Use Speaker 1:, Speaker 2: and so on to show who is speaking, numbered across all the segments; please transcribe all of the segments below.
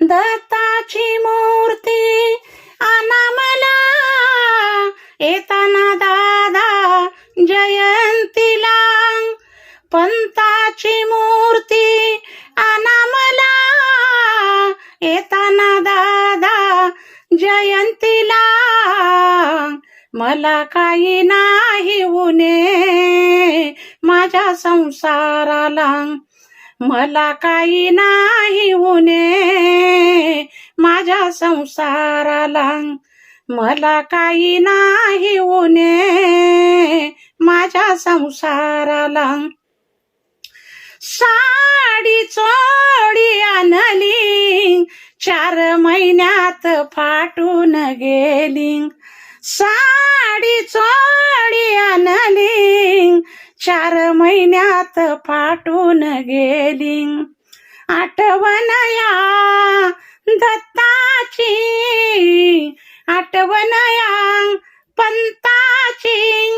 Speaker 1: दत्ताची मूर्ती अनामला. येताना दादा जयंतीला. पंताची मूर्ती अनामला. येताना दादा जयंतीला. मला काही नाही उने माझ्या संसाराला मला काही नाही उणे माझ्या संसाराला मला काही नाही उणे माझ्या संसाराला साडी चोडी आणली. चार महिन्यात फाटून गेली. साडी चोडी आणली. चार महिन्यात फाटून गेली. आठवण या दत्ताची आठवण या पंताची.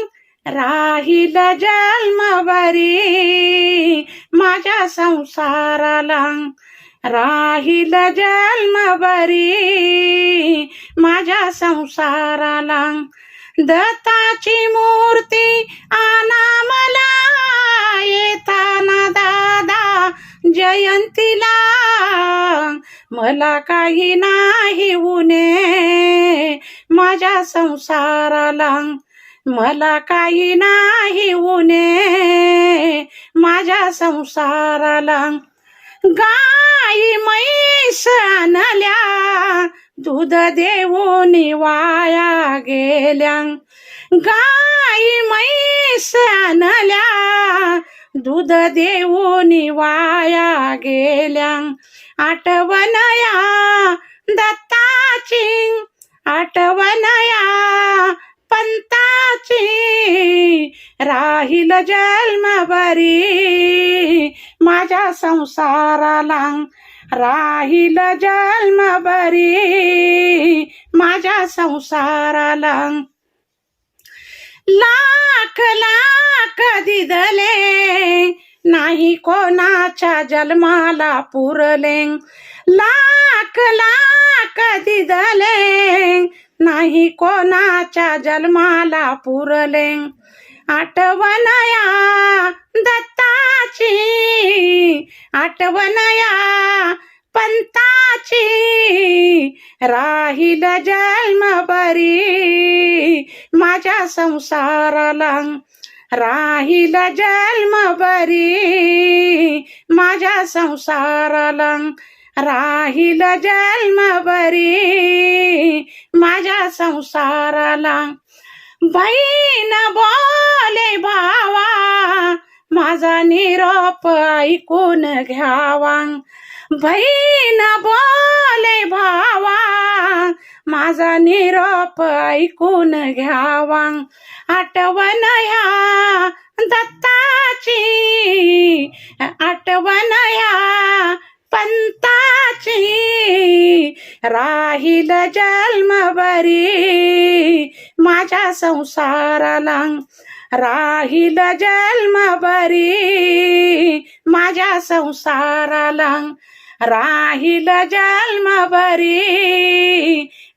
Speaker 1: राहील जन्मवरी माझ्या संसाराला. राहील जन्मवरी माझ्या संसाराला. दत्ताची मूर्ती आणा मला येताना दादा जयंतीला. मला काही नाही उणे माझ्या संसाराला. मला काही नाही उणे माझ्या संसाराला. गाई मैस आणल्या दूध देऊन वाया गेल्या. गाई म्हैस आणल्या. दूध देऊन वाया गेल्या. आठवणया दत्ताची आठवणया पंताची. राहील जन्मभरी माझ्या संसाराला राहील जन्मभरी माझ्या संसाराला. लाख लाख दिदले नाही कोणाच्या जन्माला पुरले. लाख लाख दिदले नाही कोणाच्या जन्माला पुरले. आठवण या दत्ताची आठवणया पंताची राहील जन्मभरी माझ्या संसाराला राहील जन्मभरी माझ्या संसाराला राहील जन्मभरी माझ्या संसाराला बहीण बोले बा माझा निरोप ऐकून घ्यावा. बहीण बोले भावा माझा निरोप ऐकून घ्यावा. आठवण या दत्ताची आठवण या पंताची. राहील जन्मभरी माझ्या संसाराला. राहील जन्मभरी माझ्या संसाराला. राहील जन्मभरी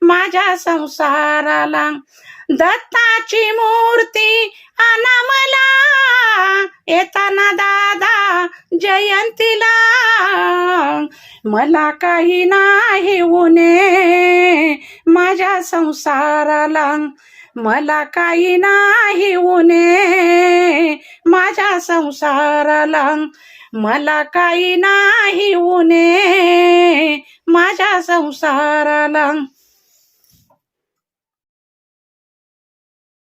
Speaker 1: माझ्या संसाराला. दत्ताची मूर्ती आणा मला येताना दादा जयंतीला. मला काही नाही उणे माझ्या संसाराला. मला काही नाही उणे माझ्या संसाराला मला काही नाही उणे माझ्या संसाराला